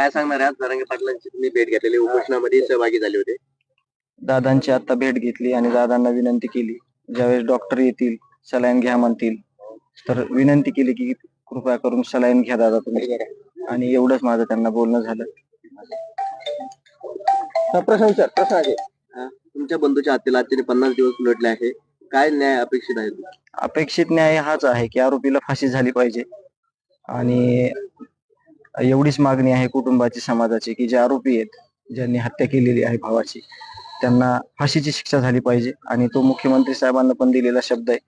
काय सांगणार आहे आज जरांगे पाटलांची? तुम्ही भेट घेतलेली उपोषणामध्ये सहभागी झाले होते. दादांची आता भेट घेतली आणि दादांना विनंती केली. ज्यावेळेस डॉक्टर येतील सलाईन घ्या म्हणतील. तर विनंती केली की कृपया करून सलाईन घ्या दादा तुम्ही. आणि एवढंच माझं त्यांना बोलणं झालं. प्रश्न विचार प्रश्न आहे तुमच्या बंधूच्या हत्येला आजचे पन्नास दिवस उलटले आहे. काय न्याय अपेक्षित आहे? अपेक्षित न्याय हाच आहे की आरोपीला फाशी झाली पाहिजे. आणि एवढीच मागणी आहे कुटुंबाची समाजाची की जे आरोपी आहेत ज्यांनी हत्या केलेली आहे भावाची त्यांना फाशीची शिक्षा झाली पाहिजे. आणि तो मुख्यमंत्री साहेबांना पण दिलेला शब्द आहे.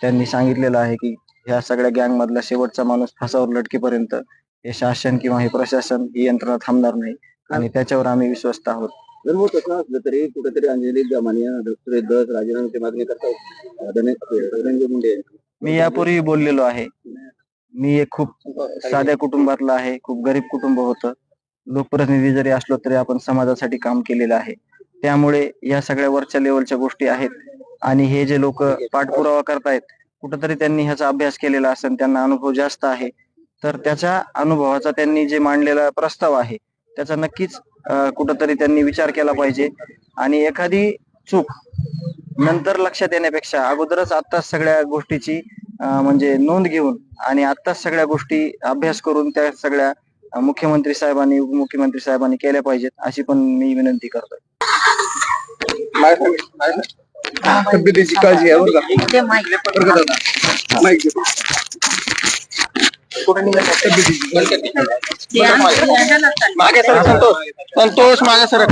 त्यांनी सांगितलेलं आहे की ह्या सगळ्या गँग मधला शेवटचा माणूस फासावर लटकेपर्यंत हे शासन किंवा हे प्रशासन ही यंत्रणा थांबणार नाही. आणि त्याच्यावर आम्ही विश्वस्त आहोत. जर असं असलं तरी कुठेतरी अंजली दमानिया डॉक्टर दस राजीनाम्याची मागणी करतात. धनंजय मुंडे. मी यापूर्वी बोललेलो आहे. मी एक खूप साध्या कुटुंबातला आहे खूप गरीब कुटुंब होतं. लोकप्रतिनिधी जरी असलो तरी आपण समाजासाठी काम केलेलं आहे. त्यामुळे या सगळ्या वरच्या लेवलच्या गोष्टी आहेत. आणि हे जे लोक पाठपुरावा करतायत कुठंतरी त्यांनी ह्याचा अभ्यास केलेला असेल त्यांना अनुभव जास्त आहे तर त्याच्या अनुभवाचा त्यांनी जे मांडलेला प्रस्ताव आहे त्याचा नक्कीच कुठंतरी त्यांनी विचार केला पाहिजे. आणि एखादी चूक नंतर लक्षात येण्यापेक्षा अगोदरच आता सगळ्या गोष्टीची म्हणजे नोंद घेऊन आणि आत्ताच सगळ्या गोष्टी अभ्यास करून त्या सगळ्या मुख्यमंत्री साहेबांनी उपमुख्यमंत्री साहेबांनी केल्या पाहिजेत अशी पण मी विनंती करतोय. तब्येतीची काळजी संतोष मागे सर.